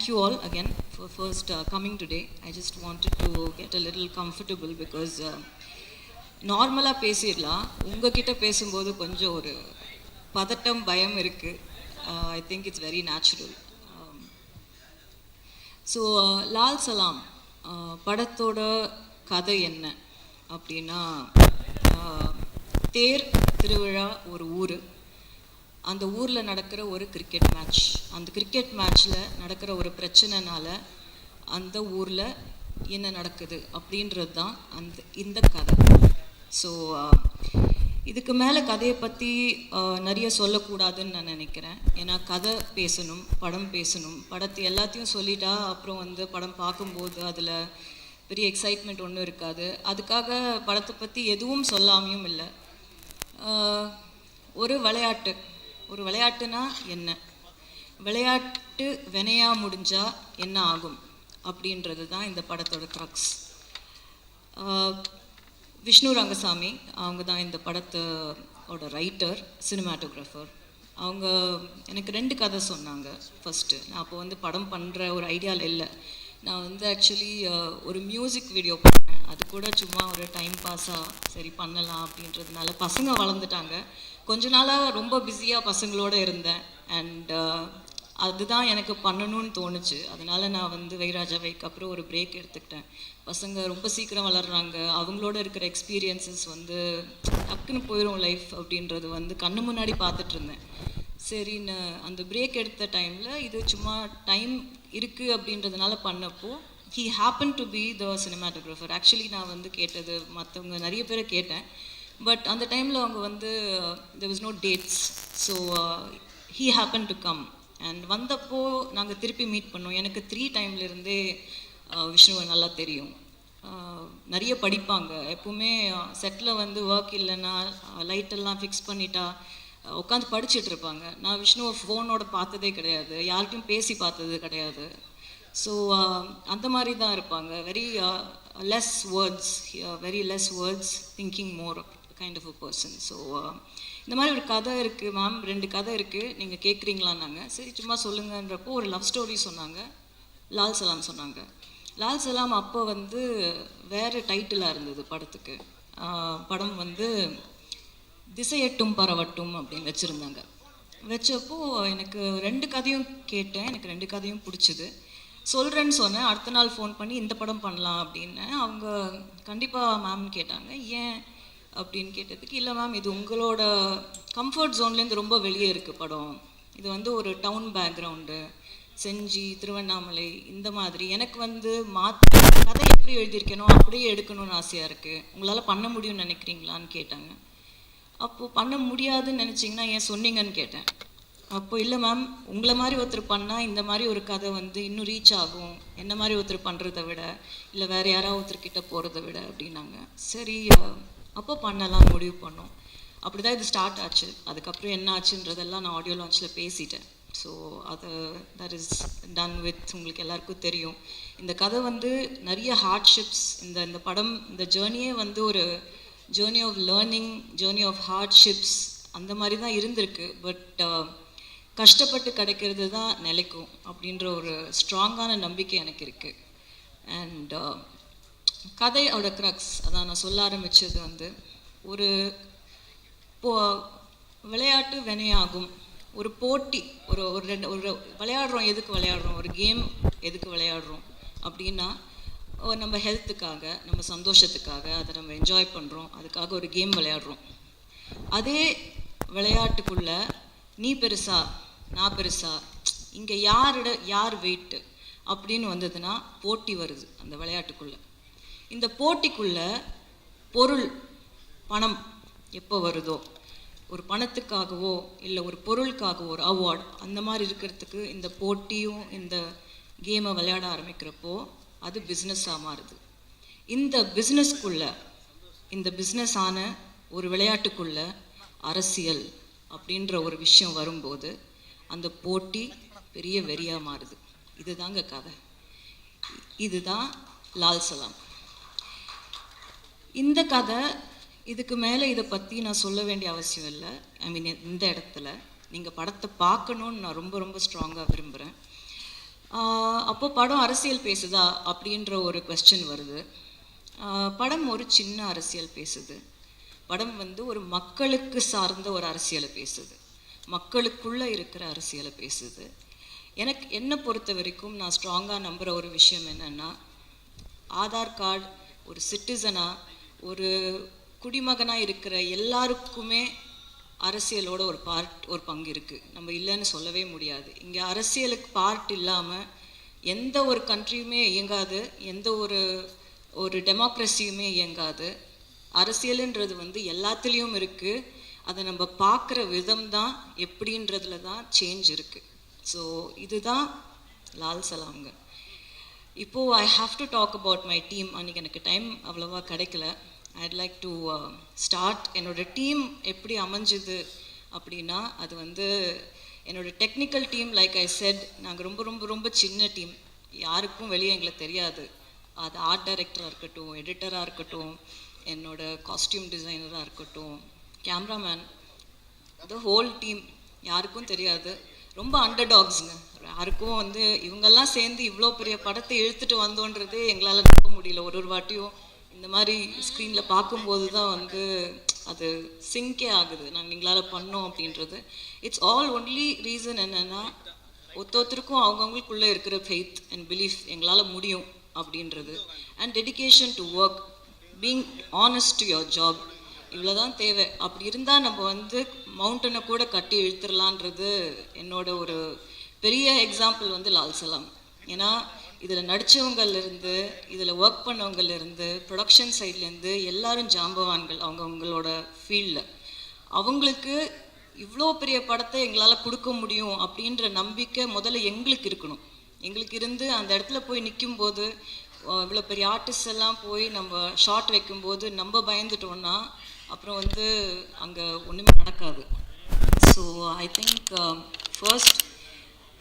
thank you all again for first uh, coming today. I just wanted to get a little comfortable because uh, நார்மலாக பேசிடலாம். உங்ககிட்ட பேசும்போது கொஞ்சம் ஒரு பதட்டம் பயம் இருக்குது I think it's very natural so Lal Salaam uh, படத்தோட கதை என்ன அப்படின்னா uh, தேர் திருவிழா ஒரு ஊர். அந்த ஊரில் நடக்கிற ஒரு கிரிக்கெட் மேட்ச் அந்த கிரிக்கெட் மேட்ச்சில் நடக்கிற ஒரு பிரச்சனைனால அந்த ஊரில் என்ன நடக்குது அப்படின்றது தான் அந்த இந்த கதை. ஸோ இதுக்கு மேலே கதையை பற்றி நிறைய சொல்லக்கூடாதுன்னு நான் நினைக்கிறேன். ஏன்னா கதை பேசணும் படம் பேசணும். படத்தை எல்லாத்தையும் சொல்லிட்டா அப்புறம் வந்து படம் பார்க்கும்போது அதில் பெரிய எக்ஸைட்மெண்ட் ஒன்றும் இருக்காது. அதுக்காக படத்தை பற்றி எதுவும் சொல்லாமையும் இல்லை. ஒரு விளையாட்டு. ஒரு விளையாட்டுனா என்ன? விளையாட்டு வினையா முடிஞ்சா என்ன ஆகும்? அப்படின்றது தான் இந்த படத்தோட க்ரக்ஸ் விஷ்ணு ரங்கசாமி அவங்க தான் இந்த படத்தோட ரைட்டர் சினிமாட்டோகிராஃபர் அவங்க எனக்கு ரெண்டு கதை சொன்னாங்க ஃபஸ்ட்டு நான் அப்போ வந்து படம் பண்ணுற ஒரு ஐடியாவில் இல்லை. நான் வந்து ஆக்சுவலி ஒரு மியூசிக் வீடியோ பண்ணேன். அது கூட சும்மா ஒரு டைம் பாஸாக சரி பண்ணலாம் அப்படின்றதுனால பசங்க வளர்ந்துட்டாங்க. கொஞ்ச நாளாக ரொம்ப பிஸியாக பசங்களோட இருந்தேன். அண்ட் uh, அதுதான் எனக்கு பண்ணணும்னு தோணுச்சு. அதனால் நான் வந்து வைராஜாவைக்கு அப்புறம் ஒரு பிரேக் எடுத்துக்கிட்டேன். பசங்க ரொம்ப சீக்கிரம் வளர்கிறாங்க அவங்களோட இருக்கிற எக்ஸ்பீரியன்சஸ் வந்து டக்குன்னு போயிடும் லைஃப் அப்படின்றது வந்து கண்ணு முன்னாடி பார்த்துட்டு இருந்தேன். சரின்னு அந்த பிரேக் எடுத்த டைமில் இது சும்மா டைம் இருக்குது அப்படின்றதுனால பண்ணப்போ he happen to be the cinematographer actually நான் வந்து கேட்டது மற்றவங்க நிறைய பேரை கேட்டேன். பட் அந்த டைமில் அவங்க வந்து there was no dates so he happen to come and வந்தப்போ நாங்கள் திருப்பி மீட் பண்ணோம். எனக்கு த்ரீ டைம்லேருந்தே uh, விஷ்ணுவை நல்லா தெரியும். Uh, நிறைய படிப்பாங்க. எப்பவுமே uh, செட்டில் வந்து ஒர்க் இல்லைன்னா லைட்டெல்லாம் ஃபிக்ஸ் பண்ணிட்டா உட்காந்து படிச்சுட்டு இருப்பாங்க. நான் விஷ்ணுவை ஃபோனோட பார்த்ததே கிடையாது. யார்கிட்டையும் பேசி பார்த்தது கிடையாது. ஸோ அந்த மாதிரி தான் இருப்பாங்க. Very less words very less words thinking more kind of a person so இந்த மாதிரி ஒரு கதை இருக்குது மேம் ரெண்டு கதை இருக்குது நீங்கள் கேட்குறீங்களான்னாங்க சரி சும்மா சொல்லுங்கன்றப்போ ஒரு லவ் ஸ்டோரி சொன்னாங்க. லால் சலாம் சொன்னாங்க. லால் சலாம் அப்போ வந்து வேறு டைட்டிலாக இருந்தது படத்துக்கு. படம் வந்து திசையட்டும் பரவட்டும் அப்படின்னு வச்சுருந்தாங்க. வச்சப்போ எனக்கு ரெண்டு கதையும் கேட்டேன். எனக்கு ரெண்டு கதையும் பிடிச்சிது. சொல்கிறேன்னு சொன்னேன். அடுத்த நாள் ஃபோன் பண்ணி இந்த படம் பண்ணலாம் அப்படின்னு. அவங்க கண்டிப்பாக மேம்னு கேட்டாங்க. ஏன் அப்படின்னு கேட்டதுக்கு இல்லை மேம் இது உங்களோட கம்ஃபர்ட் ஜோன்லேருந்து ரொம்ப வெளியே இருக்குது படம். இது வந்து ஒரு டவுன் பேக்ரவுண்டு செஞ்சி திருவண்ணாமலை இந்த மாதிரி. எனக்கு வந்து மாற்ற கதை எப்படி எழுதியிருக்கேனோ அப்படியே எடுக்கணும்னு ஆசையாக இருக்குது உங்களால் பண்ண முடியும்னு நினைக்கிறீங்களான்னு கேட்டாங்க. அப்போது பண்ண முடியாதுன்னு நினச்சிங்கன்னா ஏன் சொன்னீங்கன்னு கேட்டேன். அப்போ இல்லை மேம் உங்களை மாதிரி ஒருத்தர் பண்ணால் இந்த மாதிரி ஒரு கதை வந்து இன்னும் ரீச் ஆகும். என்ன மாதிரி ஒருத்தர் பண்ணுறத விட இல்லை வேறு யாராவது ஒருத்தர்கிட்ட போகிறத விட அப்படின்னாங்க. சரி அப்போ பண்ணலாம் முடிவு பண்ணோம். அப்படி தான் இது ஸ்டார்ட் ஆச்சு. அதுக்கப்புறம் என்ன ஆச்சுன்றதெல்லாம் நான் ஆடியோ லான்ச்சில் பேசிட்டேன். ஸோ அது தட் இஸ் டன் வித் உங்களுக்கு எல்லாருக்கும் தெரியும். இந்த கதை வந்து நிறைய ஹார்ட்ஷிப்ஸ் இந்த இந்த படம் இந்த ஜேர்னியே வந்து ஒரு journey of learning journey of hardships அந்த மாதிரி தான் இருந்திருக்கு பட் uh, கஷ்டப்பட்டு கிடைக்கிறது தான் நிலைக்கும் அப்படின்ற ஒரு ஸ்ட்ராங்கான நம்பிக்கை எனக்கு இருக்குது அண்ட் கதையோட க்ரக்ஸ் அதான் நான் சொல்ல ஆரம்பித்தது வந்து. ஒரு போ விளையாட்டு வினையாகும். ஒரு போட்டி ஒரு ஒரு ரெண்டு ஒரு விளையாடுறோம் எதுக்கு விளையாடுறோம்? ஒரு கேம் எதுக்கு விளையாடுறோம்? அப்படின்னா நம்ம ஹெல்த்துக்காக நம்ம சந்தோஷத்துக்காக அதை நம்ம என்ஜாய் பண்ணுறோம் அதுக்காக ஒரு கேம் விளையாடுறோம். அதே விளையாட்டுக்குள்ள நீ பெருசா நான் பெருசா இங்கே யாரோட யார் வெயிட்டு அப்படின்னு வந்ததுன்னா போட்டி வருது அந்த விளையாட்டுக்குள்ளே. இந்த போட்டிக்குள்ள பொருள் பணம் எப்போ வருதோ ஒரு பணத்துக்காகவோ இல்லை ஒரு பொருளுக்காகவோ ஒரு அவார்ட் அந்த மாதிரி இருக்கிறதுக்கு இந்த போட்டியும் இந்த கேமை விளையாட ஆரம்பிக்கிறப்போ அது பிஸ்னஸாக மாறுது. இந்த பிஸ்னஸ்க்குள்ள இந்த பிஸ்னஸான ஒரு விளையாட்டுக்குள்ள அரசியல் அப்படின்ற ஒரு விஷயம் வரும்போது அந்த போட்டி பெரிய வெறியாக மாறுது. இதுதாங்க கதை. இதுதான் லால் சலாம். இந்த கதை இதுக்கு மேலே இதை பற்றி நான் சொல்ல வேண்டிய அவசியம் இல்லை. ஐ மீன் இந்த இடத்துல நீங்கள் படத்தை பார்க்கணுன்னு நான் ரொம்ப ரொம்ப ஸ்ட்ராங்காக விரும்புகிறேன் அப்போ படம் அரசியல் பேசுதா அப்படின்ற ஒரு கொஸ்டின் வருது. படம் ஒரு சின்ன அரசியல் பேசுது. படம் வந்து ஒரு மக்களுக்கு சார்ந்த ஒரு அரசியலை பேசுது. மக்களுக்குள்ளே இருக்கிற அரசியலை பேசுது. எனக்கு என்னை பொறுத்த வரைக்கும் நான் ஸ்ட்ராங்காக நம்புகிற ஒரு விஷயம் என்னன்னா ஆதார் கார்டு ஒரு சிட்டிசனாக ஒரு குடிமகனாக இருக்கிற எல்லாருக்குமே அரசியலோட ஒரு பார்ட் ஒரு பங்கு இருக்குது நம்ம இல்லைன்னு சொல்லவே முடியாது. இங்கே அரசியலுக்கு பார்ட் இல்லாமல் எந்த ஒரு கண்ட்ரியுமே இயங்காது எந்த ஒரு ஒரு டெமோக்ரஸியுமே இயங்காது. அரசியலுன்றது வந்து எல்லாத்துலேயும் இருக்குது அதை நம்ம பார்க்குற விதம் தான் எப்படின்றதுல தான் சேஞ்ச் இருக்குது ஸோ இதுதான் லால் சலாம்ங்க. இப்போது I have to talk about my team அன்றைக்கி எனக்கு டைம் அவ்வளோவா கிடைக்கல. ஐட் லைக் டு ஸ்டார்ட் என்னோட டீம் எப்படி அமைஞ்சுது அப்படின்னா அது வந்து என்னோட technical team like I said நாங்கள் ரொம்ப ரொம்ப ரொம்ப சின்ன டீம் யாருக்கும் வெளியே எங்களுக்கு தெரியாது. அது ஆர்ட் டைரக்டராக இருக்கட்டும் எடிட்டராக இருக்கட்டும் என்னோட காஸ்டியூம் டிசைனராக இருக்கட்டும் கேமராமேன் த ஹோல் டீம் யாருக்கும் தெரியாது. ரொம்ப அண்டர் டாக்ஸுங்க யாருக்கும் வந்து இவங்கெல்லாம் சேர்ந்து இவ்வளோ பெரிய படத்தை இழுத்துட்டு வந்தோன்றது எங்களால் நம்ப முடியல. ஒரு ஒரு வாட்டியும் இந்த மாதிரி ஸ்க்ரீனில் பார்க்கும்போது தான் வந்து அது சிங்கே ஆகுது. நாங்கள் எங்களால் பண்ணோம் அப்படின்றது. இட்ஸ் ஆல் ஒன்லி ரீசன் என்னென்னா ஒருத்தொருத்தருக்கும் அவங்கவுங்களுக்குள்ளே இருக்கிற ஃபெய்த் அண்ட் பிலீஃப் எங்களால் முடியும் அப்படின்றது. And dedication to work being honest to your job இவ்வளோ தான் தேவை. அப்படி இருந்தால் நம்ம வந்து மவுண்டனை கூட கட்டி இழுத்துடலான்றது என்னோட ஒரு பெரிய எக்ஸாம்பிள் வந்து லால் சலாம். ஏன்னா இதில் நடித்தவங்கள்லேருந்து இதில் ஒர்க் பண்ணவங்கள்லேருந்து ப்ரொடக்ஷன் சைட்லேருந்து எல்லாரும் ஜாம்பவான்கள் அவங்க அவங்களோட ஃபீல்டில் அவங்களுக்கு இவ்வளோ பெரிய படத்தை எங்களால் கொடுக்க முடியும் அப்படின்ற நம்பிக்கை முதல்ல எங்களுக்கு இருக்கணும். எங்களுக்கு இருந்து அந்த இடத்துல போய் நிற்கும்போது இவ்வளோ பெரிய ஆர்டிஸ்ட் எல்லாம் போய் நம்ம ஷார்ட் வைக்கும்போது நம்ம பயந்துட்டோம்னா அப்புறம் வந்து அங்கே ஒன்றுமே நடக்காது. So I think first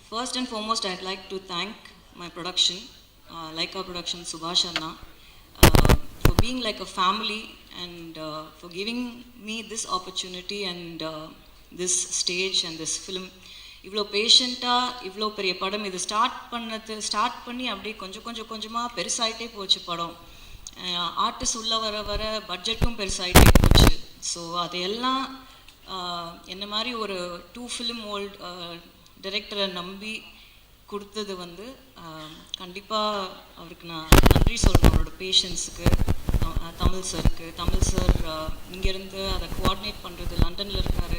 first and foremost I'd like to thank my production, uh, Leica Production, Subhash Anna, uh, for being like a family and uh, for giving me this opportunity and uh, this stage and this film. இவ்வளோ பேஷண்ட்டாக இவ்வளோ பெரிய படம். இது start பண்ணது start பண்ணி அப்படியே கொஞ்சம் கொஞ்சம் கொஞ்சமாக பெருசாயிட்டே போச்சு படம். ஆர்டிஸ்ட் உள்ளே வர வர பட்ஜெட்டும் பெருசாகிட்டே போச்சு. ஸோ அதையெல்லாம் என்ன மாதிரி ஒரு டூ ஃபிலிம் ஓல்டு டைரக்டரை நம்பி கொடுத்தது வந்து கண்டிப்பாக அவருக்கு நான் நன்றி சொல்லணும். அவரோட பேஷன்ஸுக்கு தமிழ் சருக்கு தமிழ் சார் இங்கேருந்து அதை கோஆர்டினேட் பண்ணுறது லண்டனில் இருக்கார்.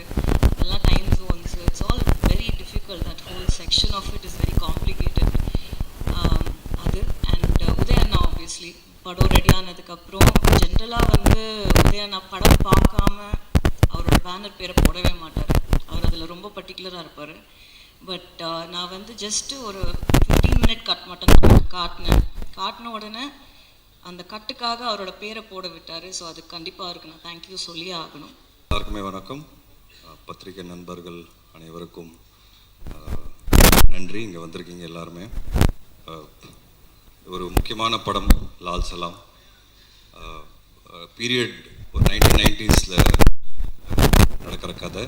எல்லாம் time zones it's all very difficult that whole section of it is very complicated அது. அண்ட் uh, உதயண்ணா ஆப்வியஸ்லி படம் ரெடி ஆனதுக்கப்புறம் ஜென்ரலாக வந்து உதயண்ணா படம் பார்க்காம அவரோட பேனர் பேரை போடவே மாட்டார். அவர் அதில் ரொம்ப பர்டிகுலராக இருப்பார். பட் uh, நான் வந்து ஜஸ்ட்டு ஒரு ஃபிஃப்டீன் மினிட் கட் மட்டும் தான் காட்டினேன். காட்டின உடனே அந்த கட்டுக்காக அவரோட பேரை போட விட்டார். ஸோ அது கண்டிப்பாக இருக்கு. நான் தேங்க்யூ சொல்லியே ஆகணும். எல்லாருக்குமே வணக்கம். பத்திரிகை நண்பர்கள் அனைவருக்கும் நன்றி. இங்கே வந்திருக்கீங்க எல்லாருமே. ஒரு முக்கியமான படம் லால் சலாம். பீரியட் ஒரு நைன்டீன் நைன்டிஸில் நடக்கிற கதை.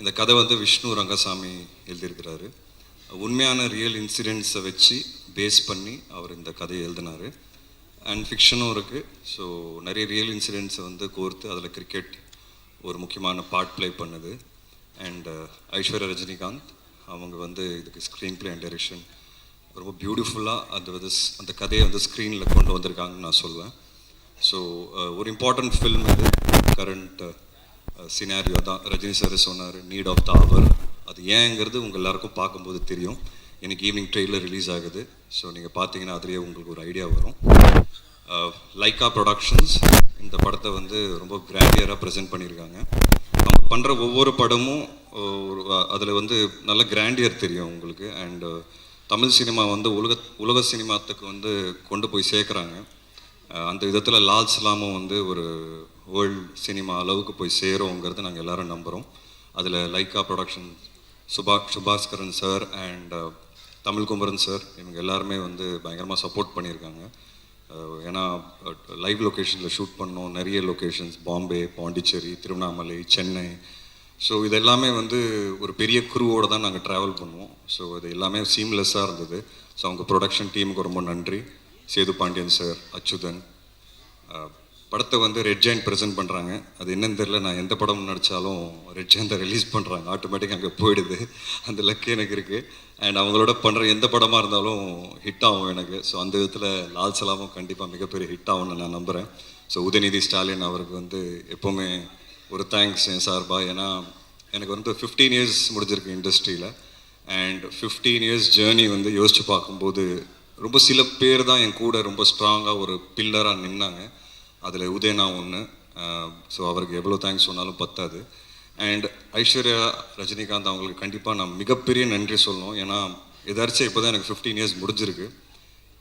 இந்த கதை வந்து விஷ்ணு ரங்கசாமி எழுதியிருக்கிறாரு. உண்மையான ரியல் இன்சிடென்ட்ஸை வச்சு பேஸ் பண்ணி அவர் இந்த கதையை எழுதினார். அண்ட் ஃபிக்ஷனும் இருக்குது ஸோ நிறைய ரியல் இன்சிடென்ட்ஸை வந்து கோர்த்து அதில் கிரிக்கெட் ஒரு முக்கியமான பார்ட் ப்ளே பண்ணுது. அண்ட் uh, ஐஸ்வர்யா ரஜினிகாந்த் அவங்க வந்து இதுக்கு ஸ்க்ரீன் ப்ளே அண்ட் டைரக்ஷன் ரொம்ப பியூட்டிஃபுல்லாக அது வந்து அந்த கதையை வந்து ஸ்க்ரீனில் கொண்டு வந்திருக்காங்கன்னு நான் சொல்லுவேன் ஸோ uh, ஒரு இம்பார்ட்டண்ட் ஃபில்ம் இது. கரண்ட் சினாரியோ தான். ரஜினி சார் சொன்னார் நீட் ஆஃப் த அவர் அது ஏங்கிறது உங்கள் எல்லாருக்கும் பார்க்கும்போது தெரியும். எனக்கு ஈவினிங் ட்ரெயிலர் ரிலீஸ் ஆகுது. ஸோ நீங்கள் பார்த்தீங்கன்னா அதுலேயே உங்களுக்கு ஒரு ஐடியா வரும். லைக்கா ப்ரொடக்ஷன்ஸ் இந்த படத்தை வந்து ரொம்ப கிராண்டியராக ப்ரெசென்ட் பண்ணியிருக்காங்க. நம்ம பண்ணுற ஒவ்வொரு படமும் ஒரு அதில் வந்து நல்ல கிராண்டியர் தெரியும் உங்களுக்கு. அண்டு தமிழ் சினிமா வந்து உலக உலக சினிமாத்துக்கு வந்து கொண்டு போய் சேர்க்குறாங்க. அந்த விதத்தில் லால் சலாமும் வந்து ஒரு வேர்ல்ட் சினிமா அளவுக்கு போய் சேருங்கிறது நாங்கள் எல்லாரும் நம்புகிறோம் அதில் Lyca production Suba Subaskaran sir and uh, Tamil Kumaran sir இவங்க எல்லாருமே வந்து பயங்கரமாக சப்போர்ட் பண்ணியிருக்காங்க. Uh, ஏன்னா லைவ் லொக்கேஷனில் ஷூட் பண்ணோம். நிறைய லொக்கேஷன்ஸ் பாம்பே பாண்டிச்சேரி திருவண்ணாமலை சென்னை. ஸோ இது எல்லாமே வந்து ஒரு பெரிய குருவோடு தான் நாங்கள் ட்ராவல் பண்ணுவோம். ஸோ இது எல்லாமே சீம்லெஸ்ஸாக இருந்தது. ஸோ அவங்க ப்ரொடக்ஷன் டீமுக்கு ரொம்ப நன்றி. சேது பாண்டியன் சார் அச்சுதன் uh, படத்தை வந்து ரெட் ஜாயின் ப்ரெசென்ட் பண்ணுறாங்க அது என்னன்னு தெரியல. நான் எந்த படம் நடித்தாலும் ரெட் ஜெயின் தான் ரிலீஸ் பண்ணுறாங்க ஆட்டோமேட்டிக் அங்கே போயிடுது. அந்த லக்கு எனக்கு இருக்குது அண்ட் அவங்களோட பண்ணுற எந்த படமாக இருந்தாலும் ஹிட் ஆகும் எனக்கு. ஸோ அந்த விதத்தில் லால் சலாமும் கண்டிப்பாக மிகப்பெரிய ஹிட் ஆகும்னு நான் நம்புகிறேன் ஸோ உதயநிதி ஸ்டாலின் அவருக்கு வந்து எப்போவுமே ஒரு தேங்க்ஸ் என் சார்பா. ஏன்னா எனக்கு வந்து ஃபிஃப்டீன் இயர்ஸ் முடிஞ்சிருக்கு இண்டஸ்ட்ரியில் அண்ட் ஃபிஃப்டீன் இயர்ஸ் ஜேர்னி வந்து யோசித்து பார்க்கும்போது ரொம்ப சில பேர் தான் என் கூட ரொம்ப ஸ்ட்ராங்காக ஒரு பில்லராக நின்னாங்க. அதில் உதயனா ஒன்று ஸோ அவருக்கு எவ்வளோ தேங்க்ஸ் சொன்னாலும் பத்தாது. அண்ட் ஐஸ்வர்யா ரஜினிகாந்த் அவங்களுக்கு கண்டிப்பாக நான் மிகப்பெரிய நன்றி சொல்லணும். ஏன்னா எதாச்சும் இப்போ தான் எனக்கு ஃபிஃப்டீன் இயர்ஸ் முடிஞ்சிருக்கு.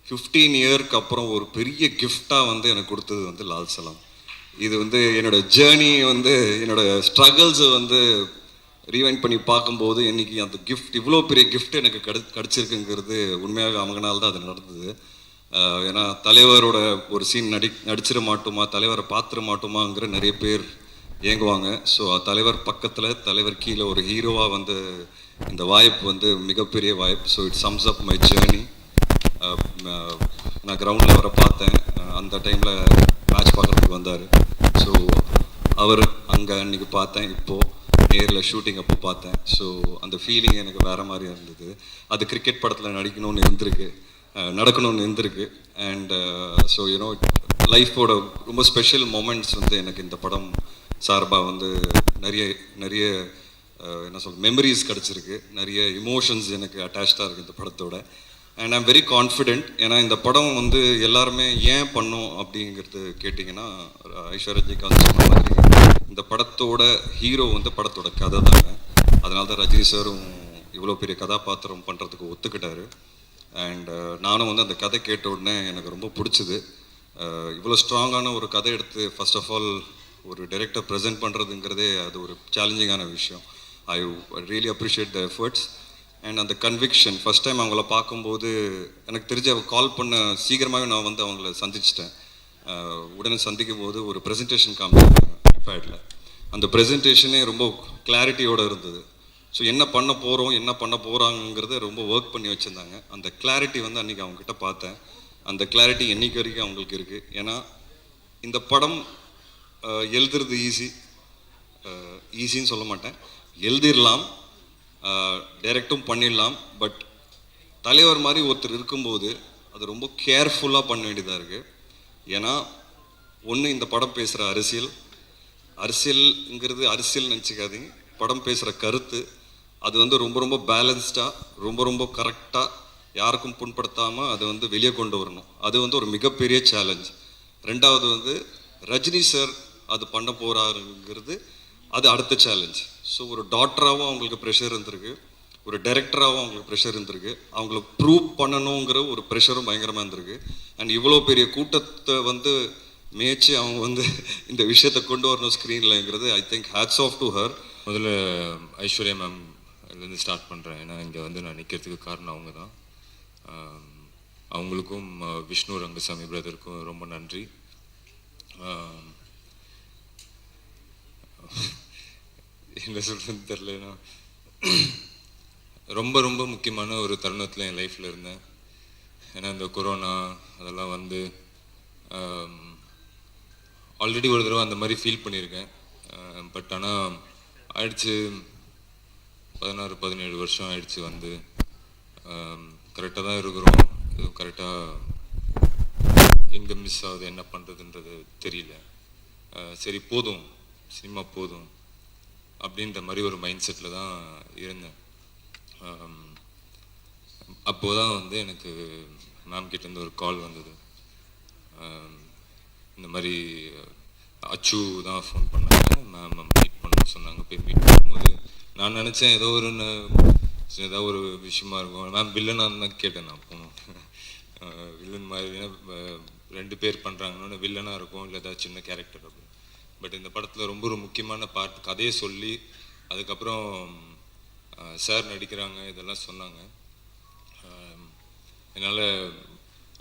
ஃபிஃப்டீன் இயர்க்கு அப்புறம் ஒரு பெரிய கிஃப்டாக வந்து எனக்கு கொடுத்தது வந்து லால் சலாம். இது வந்து என்னோட ஜேர்னி வந்து என்னோட ஸ்ட்ரகிள்ஸை வந்து ரீவைண்ட் பண்ணி பார்க்கும்போது இன்றைக்கி அந்த கிஃப்ட் இவ்வளோ பெரிய கிஃப்ட் எனக்கு கிடை கிடச்சிருக்குங்கிறது உண்மையாக அவங்கனால தான் அது நடந்தது. ஏன்னா தலைவரோட ஒரு சீன் நடி நடிச்சிட மாட்டோமா தலைவரை பார்த்துட மாட்டோமாங்கிற நிறைய பேர் இயங்குவாங்க. ஸோ தலைவர் பக்கத்தில் தலைவர் கீழே ஒரு ஹீரோவாக வந்து இந்த வாய்ப்பு வந்து மிகப்பெரிய வாய்ப்பு. So it sums up my journey நான் கிரவுண்டில் அவரை பார்த்தேன். அந்த டைமில் மேட்ச் பார்க்குறதுக்கு வந்தார். ஸோ அவர் அங்கே அன்னைக்கு பார்த்தேன். இப்போது நேரில் ஷூட்டிங் அப்போ பார்த்தேன். ஸோ அந்த ஃபீலிங் எனக்கு வேறு மாதிரி இருந்தது. அது கிரிக்கெட் படத்தில் நடிக்கணும்னு இருந்திருக்கு. நடக்கணும்னு இருந்திருக்கு. அண்ட் ஸோ யூனோ லைஃபோட ரொம்ப ஸ்பெஷல் மூமெண்ட்ஸ் வந்து எனக்கு இந்த படம் சார்பாக வந்து நிறைய நிறைய என்ன சொல் மெமரிஸ் கிடச்சிருக்கு. நிறைய இமோஷன்ஸ் எனக்கு அட்டாச்சாக இருக்குது இந்த படத்தோட. அண்ட் ஐம் வெரி கான்ஃபிடென்ட் ஏன்னா இந்த படம் வந்து எல்லாருமே ஏன் பண்ணோம் அப்படிங்கிறது கேட்டிங்கன்னா ஐஸ்வர்யா ரஜினிகாந்த் சொன்ன மாதிரி இந்த படத்தோட ஹீரோ வந்து படத்தோட கதை தாங்க. அதனால தான் ரஜினி சாரும் இவ்வளோ பெரிய கதாபாத்திரம் பண்ணுறதுக்கு ஒத்துக்கிட்டாரு. அண்ட் uh, நானும் வந்து அந்த கதை கேட்ட உடனே எனக்கு ரொம்ப பிடிச்சிது. Uh, இவ்வளோ ஸ்ட்ராங்கான ஒரு கதை எடுத்து ஃபர்ஸ்ட் ஆஃப் ஆல் ஒரு டைரக்டர் ப்ரெசென்ட் பண்ணுறதுங்கிறதே அது ஒரு சேலஞ்சிங்கான விஷயம். I really appreciate the efforts and அந்த கன்விக்ஷன் ஃபஸ்ட் டைம் அவங்கள பார்க்கும்போது எனக்கு தெரிஞ்ச கால் பண்ண சீக்கிரமாகவே நான் வந்து அவங்கள சந்திச்சிட்டேன். Uh, உடனே சந்திக்கும் போது ஒரு ப்ரெசன்டேஷன் காமிச்சாங்க. ஐபேடில் அந்த ப்ரெசன்டேஷனே ரொம்ப கிளாரிட்டியோடு இருந்தது. ஸோ என்ன பண்ண போகிறோம் என்ன பண்ண போகிறாங்கிறத ரொம்ப ஒர்க் பண்ணி வச்சுருந்தாங்க. அந்த கிளாரிட்டி வந்து அன்றைக்கி அவங்ககிட்ட பார்த்தேன். அந்த கிளாரிட்டி என்றைக்கு வரைக்கும் அவங்களுக்கு இருக்குது ஏன்னா இந்த படம் எழுதுறது ஈஸி ஈஸின்னு சொல்ல மாட்டேன். எழுதிடலாம். டைரக்டும் பண்ணிடலாம். பட் தலைவர் மாதிரி ஒருத்தர் இருக்கும்போது அது ரொம்ப கேர்ஃபுல்லாக பண்ண வேண்டியதாக இருக்குது ஏன்னா ஒன்று இந்த படம் பேசுகிற அரசியல். அரசியல்ங்கிறது அரசியல் நினச்சிக்காதீங்க. படம் பேசுகிற கருத்து. அது வந்து ரொம்ப ரொம்ப பேலன்ஸ்டாக ரொம்ப ரொம்ப கரெக்டாக யாருக்கும் புண்படுத்தாமல் அதை வந்து வெளியே கொண்டு வரணும். அது வந்து ஒரு மிகப்பெரிய சேலஞ்ச் ரெண்டாவது வந்து ரஜினி சார் அது பண்ண போகிறாருங்கிறது அது அடுத்த சேலஞ்ச் ஸோ ஒரு டாக்டராகவும் அவங்களுக்கு ப்ரெஷர் இருந்திருக்கு. ஒரு டைரக்டராகவும் அவங்களுக்கு ப்ரெஷர் இருந்திருக்கு. அவங்கள ப்ரூவ் பண்ணணுங்கிற ஒரு ப்ரெஷரும் பயங்கரமாக இருந்திருக்கு. அண்ட் இவ்வளோ பெரிய கூட்டத்தை வந்து மேய்ச்சி அவங்க வந்து இந்த விஷயத்தை கொண்டு வரணும் ஸ்க்ரீன்லங்கிறது I think hats off to her முதல்ல ஐஸ்வர்யா மேம் இருந்து ஸ்டார்ட் பண்ணுறேன் ஏன்னா இங்கே வந்து நான் நிற்கிறதுக்கு காரணம் அவங்க தான் அவங்களுக்கும் விஷ்ணு ரங்கசாமி பிரதருக்கும் ரொம்ப நன்றி. என்ன சொல்கிறதுன்னு தெரிலனா ரொம்ப ரொம்ப முக்கியமான ஒரு தருணத்தில் என் லைஃப்பில் இருந்தேன். ஏன்னா இந்த கொரோனா அதெல்லாம் வந்து ஆல்ரெடி ஒரு தடவை அந்த மாதிரி ஃபீல் பண்ணியிருக்கேன். பட் ஆனால் ஆயிடுச்சு. பதினாறு பதினேழு வருஷம் ஆயிடுச்சு வந்து. கரெக்டாக தான் இருக்கிறோம். கரெக்டாக எங்கே மிஸ் ஆகுது என்ன பண்ணுறதுன்றது தெரியல. சரி போதும். சினிமா போதும். அப்படின்ற மாதிரி ஒரு மைண்ட் செட்டில் தான் இருந்தேன். அப்போ தான் வந்து எனக்கு மேம் கிட்டேருந்து ஒரு கால் வந்தது. இந்த மாதிரி அச்சு தான் ஃபோன் பண்ணாங்க. மேம் மீட் பண்ண சொன்னாங்க. போய் மீட் பண்ணும்போது நான் நினச்சேன் ஏதோ ஒரு ஏதோ ஒரு விஷயமா இருக்கும். மேம் வில்லனாக தான் கேட்டேன் நான். போனோம். வில்லன் மாதிரி ரெண்டு பேர் பண்ணுறாங்கன்னு வில்லனாக இருக்கும் இல்லை ஏதாவது சின்ன கேரக்டர் இருக்கும். பட் இந்த படத்தில் ரொம்ப ஒரு முக்கியமான பார்ட் கதையை சொல்லி அதுக்கப்புறம் சார் நடிக்கிறாங்க இதெல்லாம் சொன்னாங்க. என்னால்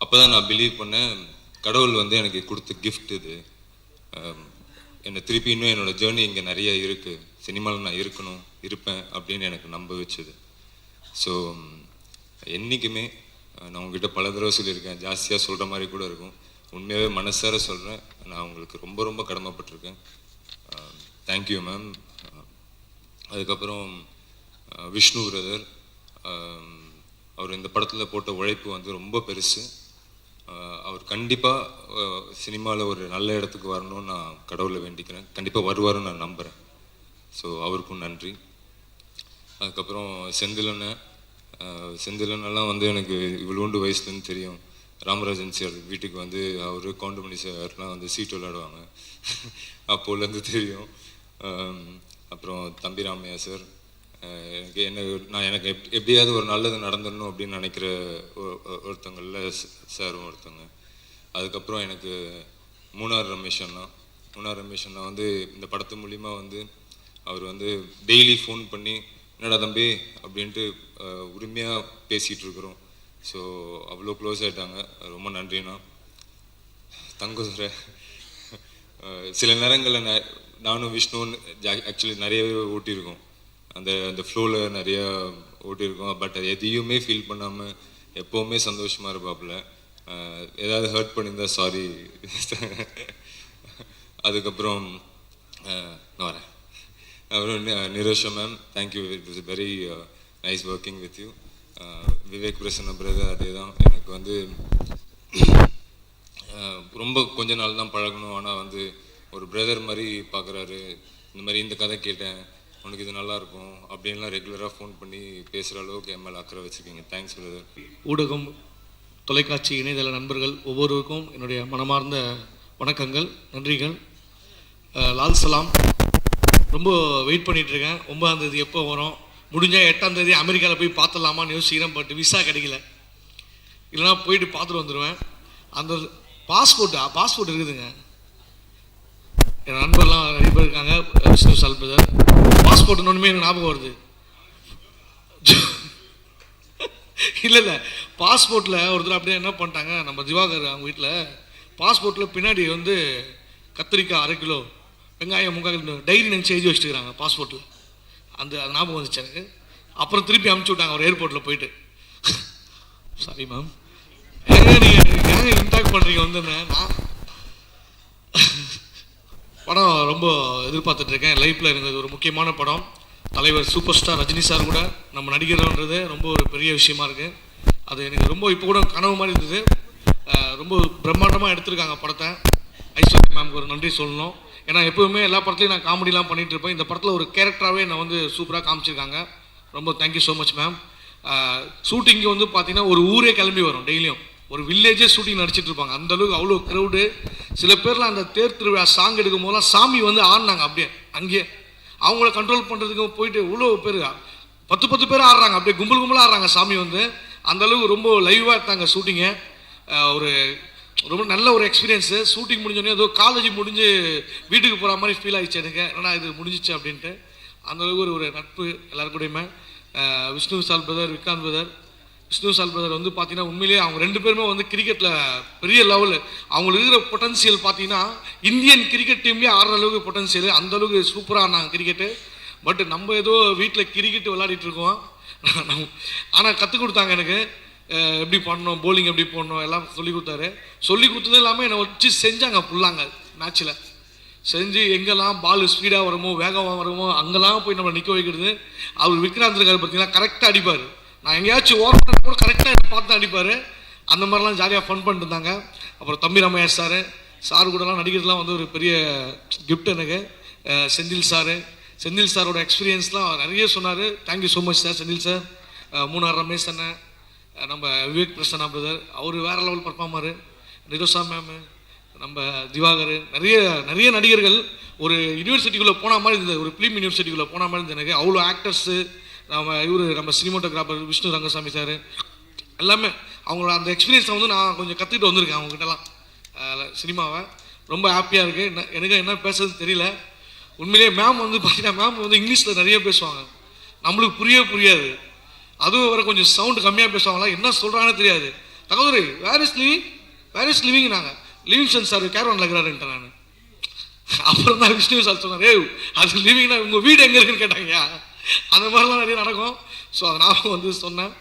அப்போ தான் நான் பிலீவ் பண்ணேன் கடவுள் வந்து எனக்கு கொடுத்த கிஃப்ட் இது. என்னை திருப்பி இன்னும் என்னோட ஜேர்னி இங்கே நிறைய இருக்குது சினிமாவில் நான் இருக்கணும் இருப்பேன் அப்படின்னு எனக்கு நம்ப வச்சது. ஸோ என்றைக்குமே நான் உங்ககிட்ட பல தடவை சொல்லியிருக்கேன். ஜாஸ்தியாக சொல்கிற மாதிரி கூட இருக்கும். உண்மையாகவே மனசார சொல்கிறேன் நான் உங்களுக்கு ரொம்ப ரொம்ப கடமைப்பட்டிருக்கேன். தேங்க்யூ மேம் அதுக்கப்புறம் விஷ்ணு பிரதர் அவர் இந்த படத்தில் போட்ட உழைப்பு வந்து ரொம்ப பெருசு. அவர் கண்டிப்பாக சினிமாவில் ஒரு நல்ல இடத்துக்கு வரணும்னு நான் கடவுளை வேண்டிக்கிறேன். கண்டிப்பாக வருவாருன்னு நான் நம்புகிறேன் ஸோ அவருக்கும் நன்றி. அதுக்கப்புறம் செந்திலண்ணன் அஹ், செந்திலண்ணெல்லாம் வந்து எனக்கு இவ்வளோண்டு வயசுலேருந்து தெரியும். ராமராஜன் சார் வீட்டுக்கு வந்து அவர் கவுண்டமணி சார்லாம் வந்து சீட்டு விளையாடுவாங்க. அப்போலேருந்து தெரியும். அப்புறம் தம்பி ராமையா சார் எனக்கு என்ன நான் எனக்கு எப் எப்படியாவது ஒரு நல்லது நடந்துடணும் அப்படின்னு நினைக்கிற ஒ- ஒருத்தங்களில் சாரும் ஒருத்தங்க. அதுக்கப்புறம் எனக்கு மூணார் ரமேஷ் அண்ணா. மூணார் ரமேஷ் அண்ணா வந்து இந்த படத்து மூலிமா வந்து அவர் வந்து டெய்லி ஃபோன் பண்ணி என்னடா தம்பி? அப்படின்ட்டு உரிமையாக பேசிகிட்டு இருக்கிறோம் ஸோ அவ்வளோ க்ளோஸ் ஆகிட்டாங்க ரொம்ப நன்றிண்ணா தங்குதுரை சார் சில நேரங்களில் ந நானும் விஷ்ணுன்னு ஆக்சுவலி நிறையவே ஓட்டியிருக்கோம். அந்த அந்த ஃப்ளோவில் நிறையா ஓட்டியிருக்கோம். பட் எதையுமே ஃபீல் பண்ணாமல் எப்போவுமே சந்தோஷமாக இருப்பாப்புல. ஏதாவது ஹர்ட் பண்ணியிருந்தா சாரி அதுக்கப்புறம் நான் வரேன். அப்புறம் Nirosha ma'am thank you it is very nice working with you Vivek Prasanna brother அதே தான் எனக்கு வந்து uh, ரொம்ப கொஞ்ச நாள் தான் பழகணும். ஆனால் வந்து ஒரு பிரதர் மாதிரி பார்க்குறாரு இந்த மாதிரி இந்த கதை கேட்டேன். உனக்கு இது நல்லா இருக்கும். அப்படின்லாம் ரெகுலராக ஃபோன் பண்ணி பேசுகிற அளவுக்கு என் மேலே அக்கறை வச்சுருக்கீங்க. தேங்க்ஸ் பிரதர் ஊடகம் தொலைக்காட்சி இணையதள நண்பர்கள் ஒவ்வொருவருக்கும் என்னுடைய மனமார்ந்த வணக்கங்கள் நன்றிகள். லால் சலாம். ரொம்ப வெயிட் பண்ணிட்டு இருக்கேன் ஒன்பதாம் தேதி எப்போ வரும்? முடிஞ்சால் எட்டாம் தேதி அமெரிக்காவில் போய் பார்த்துடலாமான்னு யோசிக்கிறேன் பட் விசா கிடைக்கல. இல்லைனா போயிட்டு பார்த்துட்டு வந்துடுவேன் அந்த பாஸ்போர்ட்டா பாஸ்போர்ட் இருக்குதுங்க. என் நண்பர்லாம் நிறைய பேர் இருக்காங்க. விஷ்ணு சால் பிரதர் பாஸ்போர்ட் ஒன்றுமே எனக்கு ஞாபகம் வருது. இல்லை இல்லை. பாஸ்போர்ட்டில் ஒருத்தர் அப்படியே என்ன பண்ணிட்டாங்க? நம்ம திவாகர் அவங்க வீட்டில் பாஸ்போர்ட்டில் பின்னாடி வந்து கத்திரிக்காய் அரை கிலோ வெங்காயம் முக்கால் டைரி நினச்சி எழுதி வச்சுருக்காங்க பாஸ்போர்ட்டில் அந்த அது ஞாபகம் வந்துச்சு எனக்கு. அப்புறம் திருப்பி அமுச்சு விட்டாங்க அவர் ஏர்போர்ட்டில் போயிட்டு. சாரி மேம் ஏங்க நீங்கள் ஏங்க இன்டாக்ட் பண்ணுறீங்க வந்து நான் படம் ரொம்ப எதிர்பார்த்துட்ருக்கேன் லைஃப்பில் இருந்தது ஒரு முக்கியமான படம். தலைவர் சூப்பர் ஸ்டார் ரஜினி சார் கூட நம்ம நடிக்கிறோன்றது ரொம்ப ஒரு பெரிய விஷயமா இருக்குது அது எனக்கு ரொம்ப இப்போ கூட கனவு மாதிரி இருந்தது. ரொம்ப பிரம்மாண்டமாக எடுத்திருக்காங்க படத்தை. ஐஸ்வர்யா மேம்க்கு ஒரு நன்றி சொல்லணும். ஏன்னா எப்பவுமே எல்லா படத்துலையும் நான் காமெடிலாம் பண்ணிட்டு இருப்பேன். இந்த படத்தில் ஒரு கேரக்டராகவே என்னை வந்து சூப்பராக காமிச்சிருக்காங்க. ரொம்ப thank you so much ma'am shooting வந்து பார்த்தீங்கன்னா ஒரு ஊரே கிளம்பி வரும் டெய்லியும். ஒரு வில்லேஜே ஷூட்டிங் நடிச்சிட்டு இருப்பாங்க. அந்த அளவுக்கு அவ்வளோ க்ரௌடு சில பேர்லாம் அந்த தேர் திருவிழா சாங் எடுக்கும் போதெல்லாம் சாமி வந்து ஆடினாங்க அப்படியே அங்கேயே. அவங்கள கண்ட்ரோல் பண்ணுறதுக்கு போயிட்டு இவ்வளோ பேர் பத்து பத்து பேர் ஆடுறாங்க. அப்படியே கும்பல் கும்பலாக ஆடுறாங்க சாமி வந்து. அந்த அளவுக்கு ரொம்ப லைவாக இருந்தாங்க ஷூட்டிங்கை ஒரு ரொம்ப நல்ல ஒரு எக்ஸ்பீரியன்ஸு ஷூட்டிங் முடிஞ்சோடனே ஏதோ காலேஜ் முடிஞ்சு வீட்டுக்கு போகிற மாதிரி ஃபீல் ஆகிடுச்சு எனக்கு. ஏன்னா இது முடிஞ்சிச்சு அப்படின்ட்டு. அந்தளவுக்கு ஒரு ஒரு நட்பு எல்லாருக்கூடையுமே விஷ்ணு விசால் பிரதர் விக்ராந்த் பிரதர் விஷ்ணு சால் பிரதர் வந்து பார்த்தீங்கன்னா உண்மையிலேயே அவங்க ரெண்டு பேருமே வந்து கிரிக்கெட்டில் பெரிய லெவலு அவங்களுக்கு இருக்கிற பொட்டன்சியல் பார்த்தீங்கன்னா இந்தியன் கிரிக்கெட் டீம்லேயே ஆடுற அளவுக்கு பொட்டன்சியல் அந்த அளவுக்கு சூப்பராக ஆனாங்க கிரிக்கெட்டு பட் நம்ம ஏதோ வீட்டில் கிரிக்கெட் விளையாடிட்டு இருக்கோம். ஆனால் கற்றுக் கொடுத்தாங்க எனக்கு. எப்படி பண்ணணும் போலிங் எப்படி போடணும் எல்லாம் சொல்லி கொடுத்தாரு. சொல்லி கொடுத்தது இல்லாமல் என்னை வச்சு செஞ்சாங்க ஃபுல்லாங்க மேட்ச்சில் செஞ்சு எங்கெல்லாம் பால் ஸ்பீடாக வருமோ வேகமாக வருமோ அங்கெல்லாம் போய் நம்ம நிற்க வைக்கிறது. அவர் விக்ராந்த் இருக்காரு பார்த்தீங்கன்னா கரெக்டாக அடிப்பார். நான் எங்கேயாச்சும் ஓரம் கூட கரெக்டாக என்னை பார்த்து அடிப்பார். அந்த மாதிரிலாம் ஜாலியாக ஃபன் பண்ணிட்டு இருந்தாங்க. அப்புறம் தம்பி ராமையா சார் சார் கூடலாம் நடிக்கிறதுலாம் வந்து ஒரு பெரிய கிஃப்ட் எனக்கு. செந்தில் சார். செந்தில் சாரோட எக்ஸ்பீரியன்ஸ்லாம் நிறைய சொன்னார். Thank you so much sir Senthil sir Munnar Ramesh அண்ணன். நம்ம விவேக் பிரசன்னா பிரதர் அவர் வேற லெவல் பர்ஃபார்மரு நிரோசா மேமு நம்ம திவாகர் நிறைய நிறைய நடிகர்கள் ஒரு யூனிவர்சிட்டிக்குள்ளே போன மாதிரி இருந்தது. ஒரு ஃபிலிம் யூனிவர்சிட்டிக்குள்ளே போன மாதிரி இருந்தது. எனக்கு அவ்வளோ ஆக்டர்ஸு நம்ம இவர் நம்ம சினிமோட்டோகிராஃபர் விஷ்ணு ரங்கசாமி சார் எல்லாமே அவங்களோட அந்த எக்ஸ்பீரியன்ஸை வந்து நான் கொஞ்சம் கற்றுக்கிட்டு வந்திருக்கேன் அவங்ககிட்டலாம் சினிமாவை. ரொம்ப ஹாப்பியாக இருக்குது என்ன எனக்கு என்ன பேசுறதுன்னு தெரியல. உண்மையிலேயே மேம் வந்து பார்த்தீங்கன்னா மேம் வந்து இங்கிலீஷில் நிறைய பேசுவாங்க. நம்மளுக்கு புரியவே புரியாது. அதுவும் வர கொஞ்சம் சவுண்டு கம்மியாக பேசுவாங்களா? என்ன சொல்கிறாங்கன்னு தெரியாது. தகவல் where is living where is living நாங்கள் லிவிங்ஸ்டன் சார் கேரவனில் இருக்கிறாருன்ட்டு நான். அப்புறம் தான் விஷ்ணு சார் சொன்னார் ஏ அது லிவிங்னா உங்கள் வீடு எங்கே இருக்குன்னு கேட்டாங்க அந்த மாதிரிலாம் நிறைய நடக்கும். ஸோ அதை நான் வந்து சொன்னேன்.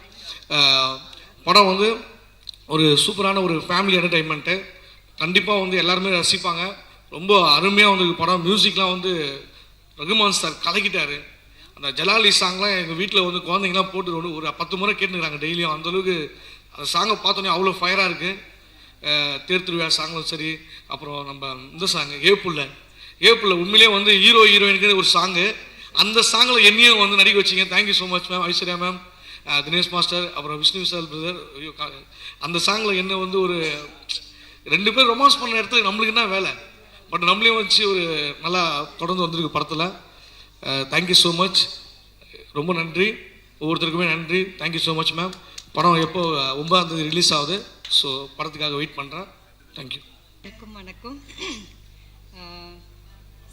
படம் வந்து ஒரு சூப்பரான ஒரு ஃபேமிலி என்டர்டைன்மெண்ட்டு கண்டிப்பாக வந்து எல்லாருமே ரசிப்பாங்க. ரொம்ப அருமையாக வந்து படம். மியூசிக்லாம் வந்து ரகுமான் சார் கலக்கிட்டாரு. அந்த ஜலாலி சாங்லாம் எங்கள் வீட்டில் வந்து குழந்தைங்கலாம் போட்டு ஒரு பத்து முறை கேட்டுக்கிறாங்க டெய்லியும். அந்தளவுக்கு அந்த சாங்கை பார்த்தோன்னே அவ்வளோ ஃபயராக இருக்குது தேர் திருவிழா சரி அப்புறம் நம்ம இந்த சாங்கு ஏப்புள்ள. ஏப்புள்ள உண்மையிலே வந்து ஹீரோ ஹீரோயினுக்கு ஒரு சாங்கு அந்த சாங்கில் என்னையும் வந்து நடிக்க வச்சிங்க. Thank you so much ma'am Aishwarya ma'am Dinesh master அப்புறம் விஷ்ணு விசால் பிரதர் அந்த சாங்கில் என்ன வந்து ஒரு ரெண்டு பேரும் ரொமான்ஸ் பண்ண இடத்துக்கு நம்மளுக்கு என்ன வேலை? பட் நம்மளையும் வச்சு ஒரு நல்லா தொடர்ந்து வந்திருக்கு படத்தில். தேங்க்யூ ஸோ மச் ரொம்ப நன்றி. ஒவ்வொருத்தருக்குமே நன்றி. தேங்க்யூ ஸோ மச் மேம் படம் எப்போ அஹ், ஒன்பதாம் தேதி ரிலீஸ் ஆகுது? ஸோ படத்துக்காக வெயிட் பண்ணுறேன் தேங்க்யூ வணக்கம் வணக்கம்.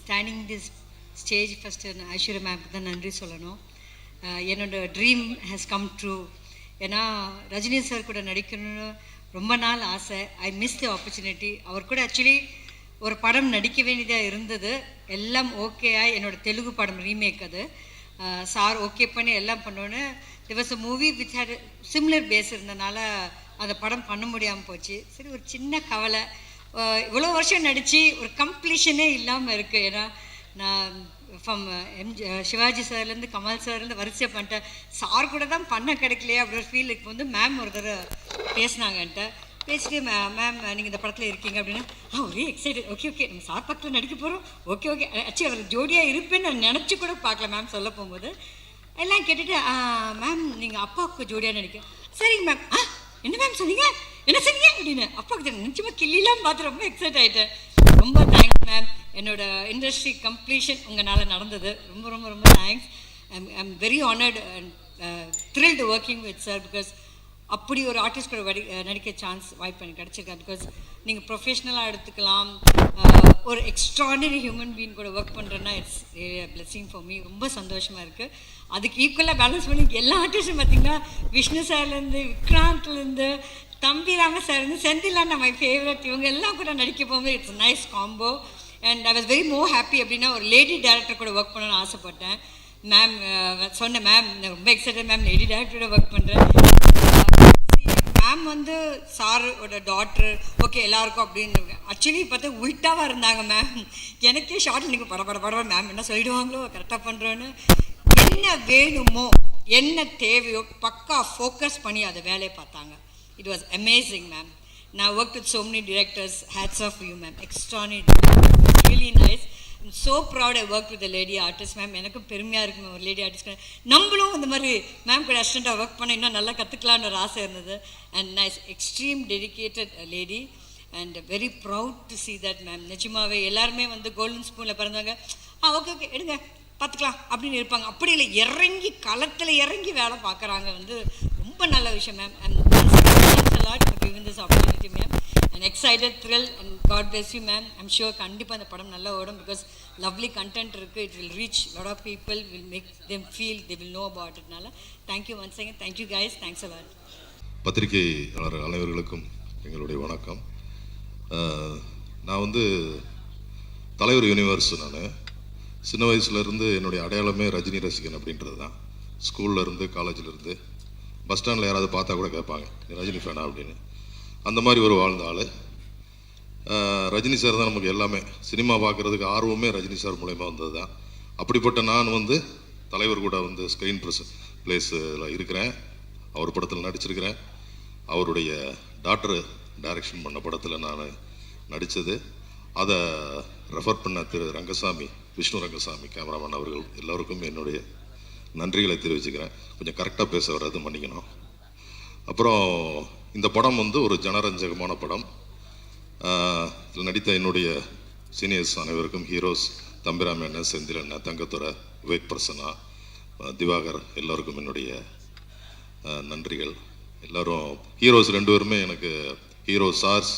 Standing this stage first Aishwarya மேம்க்கு தான் நன்றி சொல்லணும். என்னோடய ட்ரீம் ஹேஸ் கம் ட்ரூ ஏன்னா ரஜினி சார் கூட நடிக்கணும்னு ரொம்ப நாள் ஆசை. ஐ மிஸ் த ஆப்பர்ச்சுனிட்டி அவர் கூட ஆக்சுவலி ஒரு படம் நடிக்க வேண்டியதாக இருந்தது. எல்லாம் ஓகேயா என்னோட தெலுங்கு படம் ரீமேக் அது. சார் ஓகே பண்ணி எல்லாம் பண்ணோன்னு திவச movie with had similar base இருந்தனால அந்த படம் பண்ண முடியாமல் போச்சு. சரி ஒரு சின்ன கவலை. இவ்வளோ வருஷம் நடித்து ஒரு கம்ப்ளீஷனே இல்லாமல் இருக்குது ஏன்னா நான் ஃப்ரம் எம் சிவாஜி சார்லேருந்து கமல் சார்லேருந்து வரிசையை பண்ணிட்டேன். சார் கூட தான் பண்ண கிடைக்கலையே அப்படி ஒரு வந்து மேம் ஒரு தடவை பேசினாங்கன்ட்டு பேசிட்டு மே மேம் நீங்கள் இந்த படத்தில் இருக்கீங்க அப்படின்னா. ஆ ஒரே எக்ஸைட்டட் ஓகே ஓகே. நம்ம சார் பக்கத்தில் நடிக்க போகிறோம் ஓகே ஓகே. ஆக்சுவலி அவர் ஜோடியாக இருப்பேன்னு நான் நினச்சி கூட பார்க்கல மேம் சொல்ல போகும்போது. எல்லாம் கேட்டுட்டு மேம் நீங்கள் அப்பாவுக்கு ஜோடியாக நடிக்க சரிங்க மேம் ஆ என்ன மேம் சொன்னீங்க? என்ன சொன்னீங்க? அப்படின்னு. அப்பாவுக்கு நிச்சயமாக கிள்ளிலாம் பார்த்து ரொம்ப எக்ஸைட் ஆகிட்டேன் ரொம்ப தேங்க்ஸ் மேம் என்னோட இண்டஸ்ட்ரி கம்ப்ளீஷன் உங்களால் நடந்தது. ரொம்ப ரொம்ப ரொம்ப thanks I'm I'm very honoured and thrilled working with sir because அப்படி ஒரு ஆர்டிஸ்ட் கூட வடி நடிக்க சான்ஸ் வாய்ப்பு எனக்கு கிடச்சிருக்கா பிகாஸ் நீங்கள் ப்ரொஃபஷ்னலாக எடுத்துக்கலாம். ஒரு எக்ஸ்ட்ராடினரி ஹியூமன் பீன் கூட ஒர்க் பண்ணுறேன்னா இட்ஸ் பிளெஸிங் ஃபார் மீ ரொம்ப சந்தோஷமாக இருக்குது அதுக்கு ஈக்குவலாக பேலன்ஸ் பண்ணி எல்லா ஆர்டிஸ்டும் பார்த்தீங்கன்னா விஷ்ணு சார்லேருந்து விக்ராந்த்லேருந்து தம்பி ராம சார்லேருந்து செந்திலான மை ஃபேவரட் இவங்க எல்லாம் கூட நடிக்க போகும்போது it's nice combo and I was very more happy அப்படின்னா ஒரு லேடி டேரக்டர் கூட ஒர்க் பண்ணணும்னு ஆசைப்பட்டேன். மேம் சொன்னேன் மேம் ரொம்ப எக்ஸைட்டட் மேம் லேடி டேரக்டரோட ஒர்க் பண்ணுறேன் மேம் வந்து சாரோட டாக்டர் ஓகே எல்லாருக்கும் அப்படின்னு ஆக்சுவலி பார்த்து உயிட்டாவாக இருந்தாங்க மேம் எனக்கே ஷார்ட் நீங்கள் பட பட பட மேம் என்ன சொல்லிடுவாங்களோ கரெக்டாக பண்ணுறோன்னு என்ன வேணுமோ என்ன தேவையோ பக்கா ஃபோக்கஸ் பண்ணி அதை வேலையை பார்த்தாங்க. இட் வாஸ் அமேசிங் மேம் நான் work with so many directors hats off you ma'am extraordinary really nice. So proud I work with lady artist ma'am எனக்கும் பெருமையாக இருக்கு மேம் ஒரு லேடி ஆர்டிஸ்ட் நம்மளும் இந்த மாதிரி மேம் கூட அசிஸ்டண்ட்டாக ஒர்க் பண்ண இன்னும் நல்லா கற்றுக்கலான்னு ஒரு ஆசை இருந்தது. And nice extreme dedicated lady and very proud to see that ma'am நிஜமாவே எல்லாருமே வந்து கோல்டன் ஸ்பூனில் பிறந்தவங்க ஆ ஓகே ஓகே எடுங்க பார்த்துக்கலாம் அப்படின்னு இருப்பாங்க. அப்படி இல்லை இறங்கி களத்தில் இறங்கி வேலை பார்க்குறாங்க வந்து ரொம்ப நல்ல விஷயம் ma'am and lot given this opportunity ma'am and excited thrill and God bless you ma'am I'm sure கண்டிப்பாக அந்த படம் நல்லா ஓடும் பிகாஸ் லவ்லி கண்டென்ட் இருக்குது it will reach lot of people will make them feel they will know about இட்னால thank you once again thank you guys thanks a lot பத்திரிகையாளர் அனைவர்களுக்கும் எங்களுடைய வணக்கம். நான் வந்து தலைவர் யூனிவர்ஸ் நான். சின்ன வயசுலேருந்து என்னுடைய அடையாளமே ரஜினி ரசிகன் அப்படின்றது தான். ஸ்கூல்லேருந்து காலேஜிலேருந்து பஸ் ஸ்டாண்டில் யாராவது பார்த்தா கூட கேட்பாங்க ரஜினி ஃபேனா அப்படின்னு. அந்த மாதிரி ஒரு வாழ்ந்த ஆள் ரஜினி சார் தான் நமக்கு எல்லாமே. சினிமா பார்க்குறதுக்கு ஆர்வமே ரஜினி சார் மூலயமா வந்தது தான் அப்படிப்பட்ட நான் வந்து தலைவர் கூட வந்து ஸ்க்ரீன் ப்ரெஸ் பிளேஸில் இருக்கிறேன். அவர் படத்தில் நடிச்சிருக்கிறேன். அவருடைய டாக்டர் டைரக்ஷன் பண்ண படத்தில் நான் நடித்தது அதை ரெஃபர் பண்ண திரு ரங்கசாமி விஷ்ணு ரங்கசாமி கேமராமேன் அவர்கள் எல்லோருக்கும் என்னுடைய நன்றிகளை தெரிவிச்சுக்கிறேன். கொஞ்சம் கரெக்டாக பேச வராது மன்னிக்கணும். அப்புறம் இந்த படம் வந்து ஒரு ஜனரஞ்சகமான படம். இதில் நடித்த என்னுடைய சீனியர்ஸ் அனைவருக்கும் ஹீரோஸ் தம்பிராம அண்ணன் செந்தில் அண்ணன் தங்கத்துறை விவேக் பிரசன்னா திவாகர் எல்லோருக்கும் என்னுடைய நன்றிகள். எல்லாரும் ஹீரோஸ் ரெண்டு பேருமே எனக்கு ஹீரோ சார்ஸ்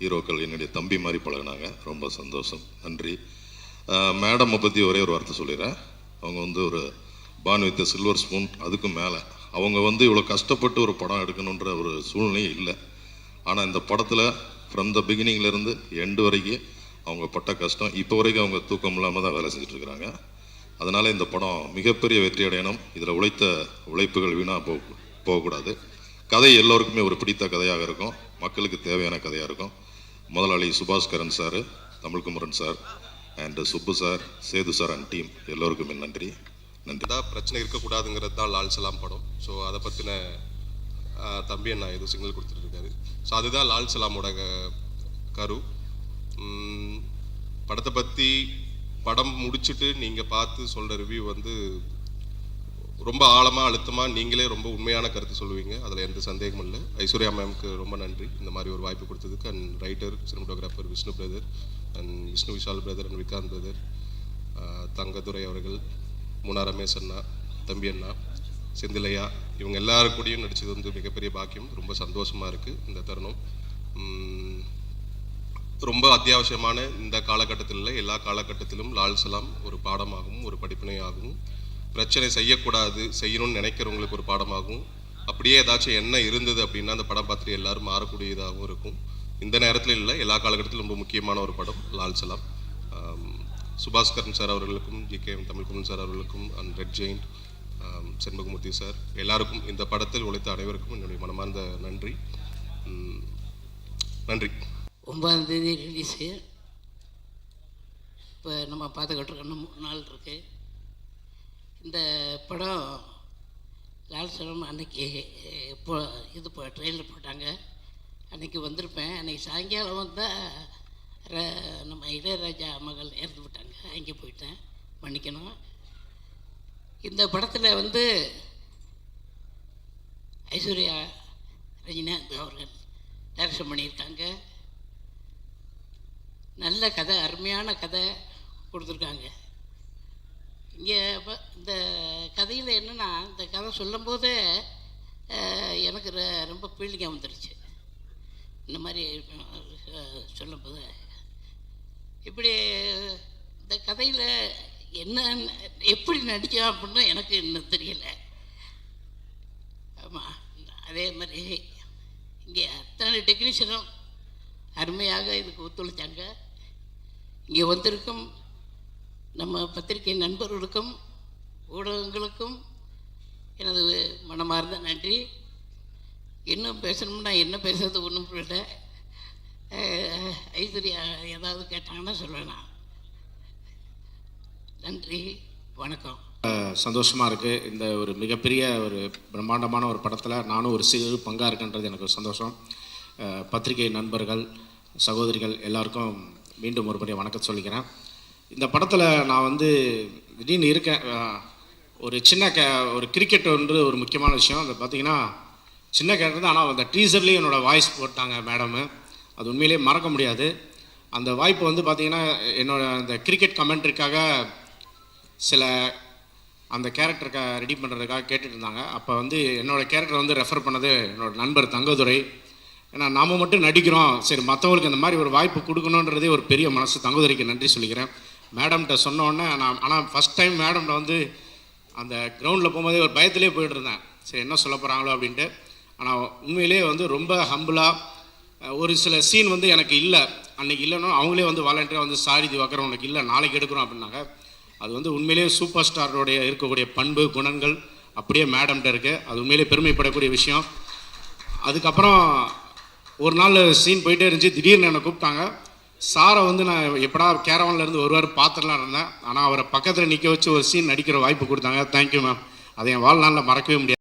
ஹீரோக்கள் என்னுடைய தம்பி மாதிரி பழகினாங்க. ரொம்ப சந்தோஷம். நன்றி. மேடம்மை பற்றி ஒரே ஒரு வார்த்தை சொல்லிடுறேன். அவங்க வந்து ஒரு பான் வித் சில்வர் ஸ்பூன் அதுக்கும் மேலே. அவங்க வந்து இவ்வளோ கஷ்டப்பட்டு ஒரு படம் எடுக்கணுன்ற ஒரு சூழ்நிலையும் இல்லை. ஆனால் இந்த படத்தில் ஃப்ரம் த பிகினிங்லேருந்து எண்டு வரைக்கும் அவங்க பட்ட கஷ்டம் இப்போ வரைக்கும் அவங்க தூக்கம் இல்லாமல் தான் வேலை செஞ்சிட்டுருக்குறாங்க அதனால் இந்த படம் மிகப்பெரிய வெற்றி அடையணும் இதில் உழைத்த உழைப்புகள் வீணாக போக போகக்கூடாது. கதை எல்லோருக்குமே ஒரு பிடித்த கதையாக இருக்கும். மக்களுக்கு தேவையான கதையாக இருக்கும். முதலாளி Subaskaran sir Tamilkumaran sir and Subbu sir Sethu sir and team எல்லோருக்குமே நன்றி. நன்றி பிரச்சனை இருக்கக்கூடாதுங்கிறது தான் லால் சலாம் படம். ஸோ அதை பற்றின தம்பி அண்ணா ஏதோ சிக்னல் கொடுத்துட்ருக்காரு ஸோ அதுதான் லால் சலாமோட க- கரு. படத்தை பற்றி படம் முடிச்சுட்டு நீங்கள் பார்த்து சொல்கிற ரிவ்யூ வந்து ரொம்ப ஆழமாக அழுத்தமாக நீங்களே ரொம்ப உண்மையான கருத்து சொல்லுவீங்க. அதில் எந்த சந்தேகமும் இல்லை. ஐஸ்வர்யா மேம்க்கு ரொம்ப நன்றி. இந்த மாதிரி ஒரு வாய்ப்பு கொடுத்ததுக்கு. And writer cinematographer Vishnu brother and Vishnu Vishal brother and Vikranth brother Thangadurai அவர்கள் முனா ரமேஷ் அண்ணா தம்பி அண்ணா செந்திலையா இவங்க எல்லாரும் கூடயும் நடிச்சது வந்து மிகப்பெரிய பாக்கியம். ரொம்ப சந்தோஷமா இருக்கு இந்த தருணம். ரொம்ப அத்தியாவசியமான இந்த காலகட்டத்தில் இல்லை எல்லா காலகட்டத்திலும் லால் சலாம் ஒரு பாடமாகவும் ஒரு படிப்பினையாகவும் பிரச்சனை செய்யக்கூடாது செய்யணும்னு நினைக்கிறவங்களுக்கு ஒரு பாடமாகவும் அப்படியே ஏதாச்சும் என்ன இருந்தது அப்படின்னா அந்த படம் பார்த்துட்டு எல்லாரும் மாறக்கூடியதாகவும் இருக்கும். இந்த நேரத்தில் இல்லை எல்லா காலகட்டத்திலும் ரொம்ப முக்கியமான ஒரு படம் லால் சலாம். சுபாஸ்கரன் சார் அவர்களுக்கும் G. K. M. Tamilkumaran sir அவர்களுக்கும் and red giant Senbagamoorthy sir எல்லாருக்கும் இந்த படத்தில் உழைத்த அனைவருக்கும் என்னுடைய மனமார்ந்த நன்றி. நன்றி. ஒன்பதாம் தேதி ரிலீஸு இப்போ நம்ம பார்த்துக்கிட்டு இருக்கோம் இன்னும் மூணு நாள் இருக்குது இந்த படம் லால் சலம் அன்னைக்கு இப்போ இது இப்போ ட்ரெயினில் போட்டாங்க. அன்னைக்கு வந்திருப்பேன். அன்னைக்கு சாயங்காலம் வந்தால் ர நம்ம இளையராஜா மகள் இறந்து விட்டாங்க. அங்கே போயிட்டேன். மன்னிக்கணும். இந்த படத்தில் வந்து ஐஸ்வர்யா ரஜினிகாந்த் அவர்கள் டைரக்ஷன் பண்ணியிருக்காங்க. நல்ல கதை அருமையான கதை கொடுத்துருக்காங்க. இங்கே இப்போ இந்த கதையில் என்னென்னா இந்த கதை சொல்லும்போதே எனக்கு ர- ரொம்ப ஃபீலிங்காக வந்துருச்சு. இந்த மாதிரி சொல்லும்போது. இப்படி இந்த கதையில் என்ன எப்படி நடிக்கலாம் அப்படின்னு எனக்கு இன்னும் தெரியல. ஆமாம் அதே மாதிரி இங்கே அத்தனை டெக்னீஷியனும் அருமையாக இதுக்கு ஒத்துழைச்சாங்க. இங்கே வந்திருக்கும் நம்ம பத்திரிகை நண்பர்களுக்கும் ஊடகங்களுக்கும் எனது மனமார்ந்த நன்றி. இன்னும் பேசணும்னா என்ன பேசுறது ஒன்றும் புரியல. அஹ், ஐஸ்வர்யா ஏதாவது கேட்டாங்கன்னா சொல்லலாம் நன்றி வணக்கம். சந்தோஷமாக இருக்குது இந்த ஒரு மிகப்பெரிய ஒரு பிரம்மாண்டமான ஒரு படத்தில் நானும் ஒரு சிறு பங்காக இருக்கேன்றது எனக்கு சந்தோஷம். பத்திரிகை நண்பர்கள் சகோதரிகள் எல்லாருக்கும் மீண்டும் ஒருபடி வணக்கம் சொல்லிக்கிறேன். இந்த படத்தில் நான் வந்து திடீர்னு இருக்கேன். ஒரு சின்ன கே ஒரு கிரிக்கெட் வந்து ஒரு முக்கியமான விஷயம். அது பார்த்தீங்கன்னா சின்ன கேட்டது ஆனால் அந்த டீசர்லேயும் என்னோடய வாய்ஸ் போட்டாங்க மேடமு. அது உண்மையிலேயே மறக்க முடியாது. அந்த வாய்ப்பு வந்து பார்த்திங்கன்னா என்னோடய அந்த கிரிக்கெட் கமெண்ட்ரிக்காக சில அந்த கேரக்டருக்கு ரெடி பண்ணுறதுக்காக கேட்டுட்டு இருந்தாங்க. அப்போ வந்து என்னோடய கேரக்டர் வந்து ரெஃபர் பண்ணது என்னோட நண்பர் தங்கதுரை. ஏன்னா நாம் மட்டும் நடிக்கிறோம். சரி மற்றவங்களுக்கு இந்த மாதிரி ஒரு வாய்ப்பு கொடுக்கணுன்றதே ஒரு பெரிய மனசு. தங்கதுரைக்கு நன்றி சொல்லிக்கிறேன். மேடம்கிட்ட சொன்னோடனே நான் ஆனால் ஃபஸ்ட் டைம் மேடம்கிட்ட வந்து அந்த கிரவுண்டில் போகும்போதே ஒரு பயத்திலே போயிட்டு இருந்தேன். சரி என்ன சொல்ல போகிறாங்களோ அப்படின்ட்டு. ஆனால் உண்மையிலேயே வந்து ரொம்ப ஹம்பிளாக ஒரு சில சீன் வந்து எனக்கு இல்லை. அன்னைக்கு இல்லைன்னா அவங்களே வந்து வாலண்டியராக வந்து சாரி திவாக்கர் உனக்கு இல்லை நாளைக்கு எடுக்கிறோம் அப்படின்னாங்க. அது வந்து உண்மையிலேயே சூப்பர் ஸ்டாரோடைய இருக்கக்கூடிய பண்பு குணங்கள் அப்படியே மேடம்கிட்ட இருக்குது அது உண்மையிலே பெருமைப்படக்கூடிய விஷயம். அதுக்கப்புறம் ஒரு நாள் சீன் போயிட்டே இருந்துச்சு. திடீர்னு என்னை கூப்பிட்டாங்க. சாரை வந்து நான் எப்படா கேரவன்லேருந்து ஒருவார் பார்த்துலாம் இருந்தேன். ஆனால் அவரை பக்கத்தில் நிற்க வச்சு ஒரு சீன் நடிக்கிற வாய்ப்பு கொடுத்தாங்க. தேங்க்யூ மேம் அதை என் வாழ்நாளில் மறக்கவே முடியாது.